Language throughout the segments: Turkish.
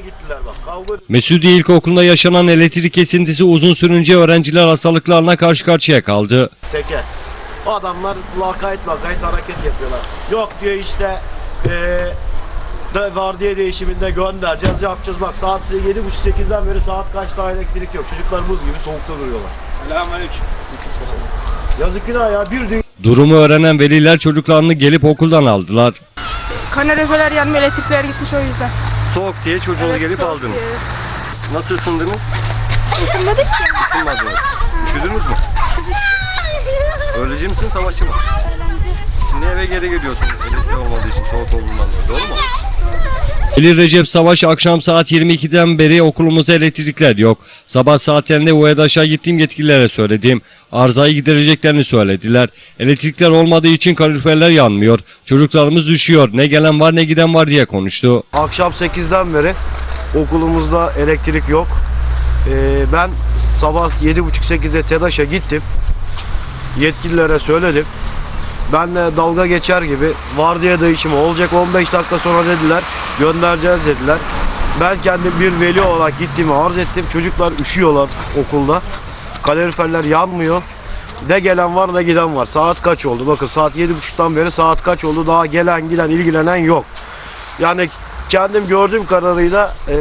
gittiler bak kavga Mesudiye İlkokulu'nda yaşanan elektrik kesintisi uzun sürünce öğrenciler hastalıklarla karşı karşıya kaldı. teke. Adamlar lakayt lakayt hareket yapıyorlar. Yok diyor işte eee de vardiya değişiminde göndereceğiz yapacağız bak saat 7.30-8'den beri saat kaç daha elektrik yok. Çocuklar buz gibi soğukta duruyorlar. Selamünaleyküm. Yazık günah ya bir dünya Durumu öğrenen veliler çocuklarını gelip okuldan aldılar. Kanalizeler yanma elektrikler gitmiş o yüzden. Soğuk diye çocuğunu Evet, gelip soğuk aldınız. diye. Nasıl ısındınız? Isınmadık ki. Isınmadınız. Üşüdünüz mü? Öğrenci misin savaşçı mı? Şimdi eve geri geliyorsun elektrik olmadığı için Ali Recep Savaş akşam saat 22'den beri okulumuzda elektrikler yok. Sabah saatlerinde UEDAŞ'a gittiğim yetkililere söyledim. Arızayı gidereceklerini söylediler. Elektrikler olmadığı için kaloriferler yanmıyor. Çocuklarımız üşüyor. Ne gelen var ne giden var diye konuştu. akşam 8'den beri okulumuzda elektrik yok. Ee, ben sabah 7.30-8'de TEDAŞ'a gittim. Yetkililere söyledim. Ben de dalga geçer gibi vardiya değişimi olacak 15 dakika sonra dediler. Göndereceğiz dediler. Ben kendim bir veli olarak gittiğimi arz ettim. Çocuklar üşüyorlar okulda. Kaloriferler yanmıyor. Ne gelen var ne giden var. Saat kaç oldu? Bakın saat 7.30'dan beri saat kaç oldu? Daha gelen giden ilgilenen yok. Yani kendim gördüğüm kadarıyla eee,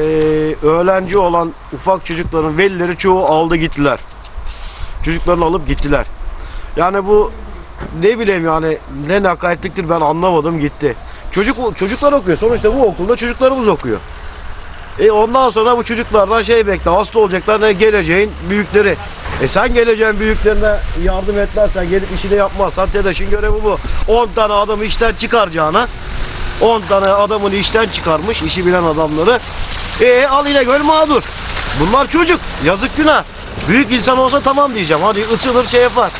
öğrenci olan ufak çocukların velileri çoğu aldı gittiler. Çocuklarını alıp gittiler. Yani bu ne bileyim yani ne nakayetliktir ben anlamadım gitti. Çocuk çocuklar okuyor. Sonuçta bu okulda çocuklarımız okuyor. E ondan sonra bu çocuklardan şey bekle hasta olacaklar ne geleceğin büyükleri. E sen geleceğin büyüklerine yardım etmezsen gelip işini yapmazsan TEDAŞ'ın görevi bu. 10 tane adamı işten çıkaracağına 10 tane adamını işten çıkarmış işi bilen adamları. E al yine göl mağdur. Bunlar çocuk. Yazık günah. Büyük insan olsa tamam diyeceğim. Hadi ısınır şey yapar.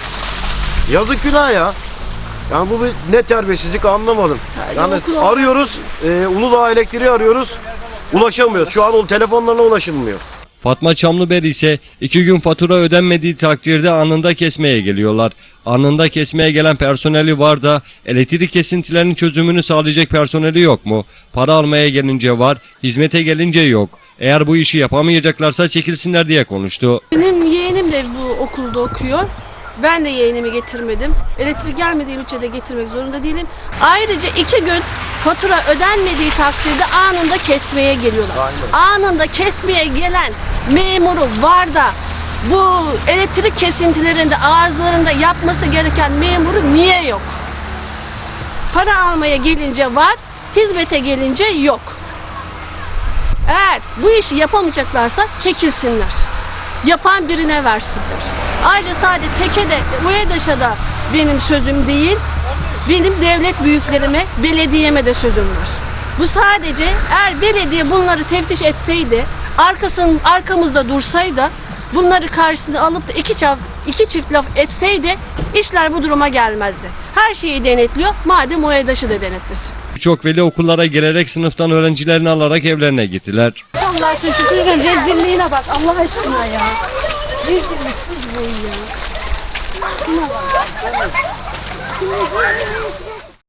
Yazık günah ya. Yani bu bir ne terbiyesizlik anlamadım. Yani arıyoruz, e, Uludağ elektriği arıyoruz, ulaşamıyoruz. Şu an o telefonlarına ulaşılmıyor. Fatma Çamlıber ise iki gün fatura ödenmediği takdirde anında kesmeye geliyorlar. Anında kesmeye gelen personeli var da elektrik kesintilerinin çözümünü sağlayacak personeli yok mu? Para almaya gelince var, hizmete gelince yok. Eğer bu işi yapamayacaklarsa çekilsinler diye konuştu. Benim yeğenim de bu okulda okuyor. Ben de yeğenimi getirmedim. Elektrik gelmediği müddetçe de getirmek zorunda değilim. Ayrıca iki gün fatura ödenmediği takdirde anında kesmeye geliyorlar. Aynen. Anında kesmeye gelen memuru var da bu elektrik kesintilerinde arızalarında yapması gereken memuru niye yok? Para almaya gelince var, hizmete gelince yok. Eğer bu işi yapamayacaklarsa çekilsinler. Yapan birine versinler. Ayrıca sadece teke de UEDAŞ'a da benim sözüm değil, benim devlet büyüklerime, belediyeme de sözüm var. Bu sadece eğer belediye bunları teftiş etseydi, arkasının arkamızda dursaydı, bunları karşısına alıp da iki çift, iki çift laf etseydi, işler bu duruma gelmezdi. Her şeyi denetliyor, madem UEDAŞ'ı da denetlesin. Birçok veli okullara gelerek sınıftan öğrencilerini alarak evlerine gittiler. Allah kızın rezilliğine bak Allah aşkına ya. Rezillik kız bu ya. Şuna bak.